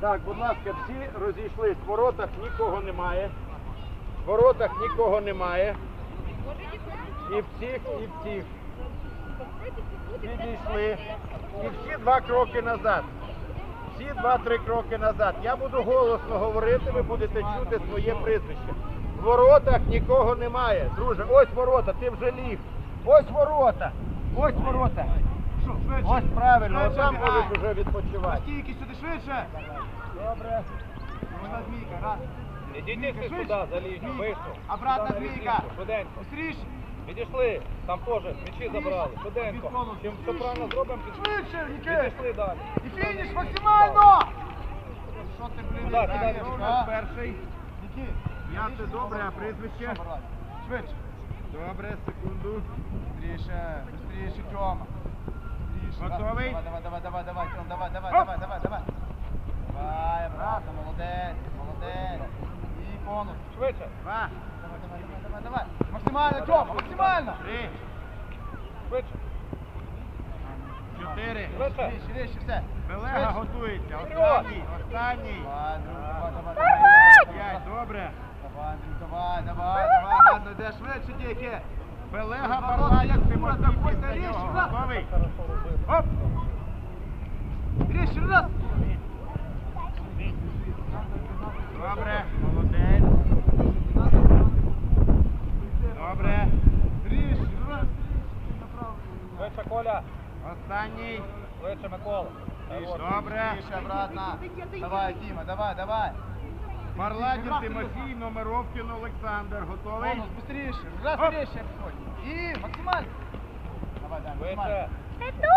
Так, будь ласка, всі розійшлись. В воротах нікого немає. В воротах нікого немає. І в цих, і в цих. Підійшли. І всі два кроки назад. Всі два-три кроки назад. Я буду голосно говорити, ви будете чути своє прізвище. В воротах нікого немає. Друже, ось ворота, ти вже ліг. Ось ворота. Ось ворота Ось правильно, Швидше отам бігай. можуть вже відпочивати. Стійки сюди швидше. Добре. Вона змійка, раз. Ідіть Змійка, сюди швидше. за лінію, Змійка. вийшов. Обратно Сюди на змійка. лінію, Швиденько. Быстріше. Відійшли, там теж м'ячі забрали. Швиденько. Відкону. Чим все правильно зробимо, під- Швидше, Ніки. відійшли далі. І фініш максимально. Що ти, блін, Куда, куди граєш, ти а? Перший. Ніки. Я це добре, а прізвище? Швидше. Добре, секунду. Быстріше, быстріше, Тьома. Готовий? Давай, давай, давай, давай, давай, Тьом, давай, давай, давай, давай, давай. Давай, обратно, молодець, молодець. І конус. Швидше. Два. Давай, давай, давай, давай, давай. Максимально, Тьома, максимально. Три. Швидше. Чотири. Швидше. Швидше, швидше, все. Белега готується. Останній. Останній. Давай, друг, давай, давай, давай. П'ять. Добре. Давай, Андрій, давай, давай, давай, ладно, йде швидше, тільки. Белега Барлай, як Тимофій після нього. раз. Готовий? Оп. Ріж, раз. Добре. Молодець. Добре. Ріж, раз. Швидше, Коля. Останній. Швидше, Микола. Добре. Ріж, обратно. Давай, Діма, давай, давай. Марладін Тимофій, Номеровкін Олександр. Готовий? Конус, быстріше. Раз, Оп. І максимально. Давай, дай, максимально. Швидше.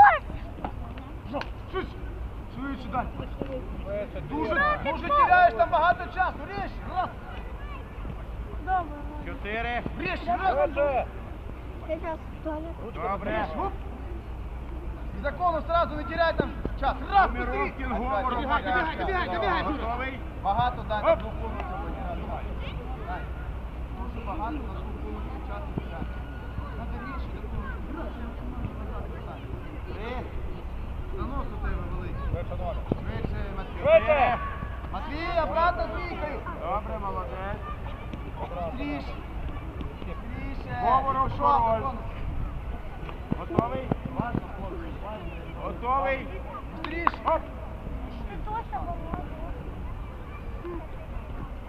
Жо, Швидше. Швидше, дай. Дуже, дуже теряєш там багато часу. Ріж, раз. Чотири. Ріж, раз. Швидше. Добре Ріж, гуп. І закону сразу не теряй там час. Раз, быстрей. Номеровкін, Говоров. Добігай, добігай, добігай, добігай. Готовий? Багато дай Оп. на двох комнатах сьогодні. на два. Дай. Дуже багато на двох комнатах часу теряти. Надо річ, Три. Занос у тебе великий. Швидше, номер. Швидше, Матвій. Швидше. Матвій, обратно з вікою. Добре, молодець. Быстріше. Быстріше. Говоров, Що, король. закон? Готовий? Готовий? Быстріше. Оп.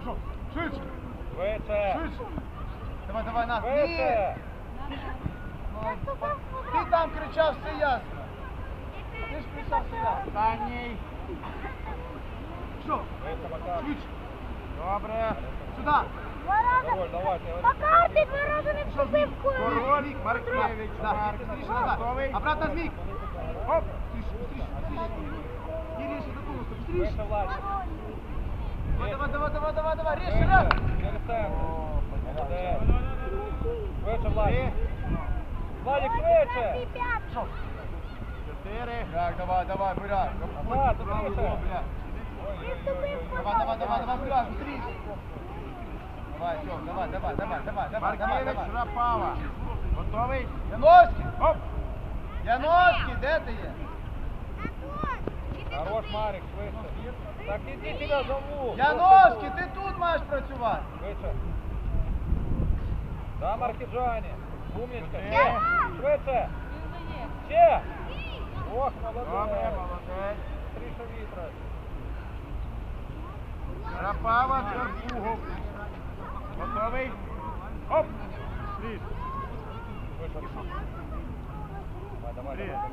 Що? Швидше. Швидше. Швидше. Давай, давай, на. Ні. Швидше. Ну, Ти там кричав, все ясно. Ти ж кричав, все ясно. Останній. Що? Швидше, Макар. Швидше. Добре. Сюди. Король, давай. ти Пока ти два рази не вступив в Король, Маркевич, Да, Марк. быстріше назад. Готовий? Обратно змік. Оп. Быстріше, быстріше, быстріше. І ріж, до конуса, быстріше. Швидше, Влад. Давай, давай, давай, давай, давай, ріж, Швидше. раз. Через центр. Молодець. Швидше, Влад. Три. Владик, швидше. Що? Чотири. Так, давай, давай, буряк. Назад, быстріше. Давай, давай, давай, давай, буряк, быстріше. Давай, Тём, давай, давай, давай, давай, давай, давай, Маркевич, давай. Готовий? Яновський, Оп. Яновський, де ти є? Хорош, Марик, швидше. Так іди тебе зову. Яновський, ти тут маєш працювати. Швидше. Да, Маркіджані. Умничка. Ще. Швидше. Ще. Ох, Добре, молодець. молодець. Тріша вітра. Рапава, Карпугов. Готовий? Оп. Слід. Давай, давай, давай.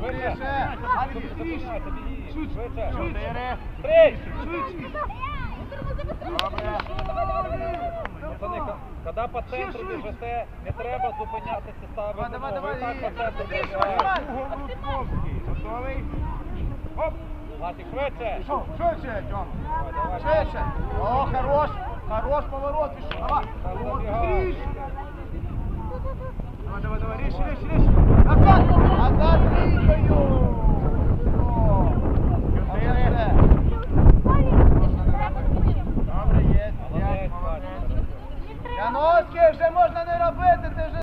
Коли по центру біжите, не треба зупинятися, ставити Давай, давай, давай. Готовий? Оп. Мати, швидше! Пішов, швидше, Тьом! Швидше! О, хорош! Хорош поворот, пішов! Давай! Ріш! Давай, давай, давай, ріш, ріш, ріш! Назад! Назад, лінію!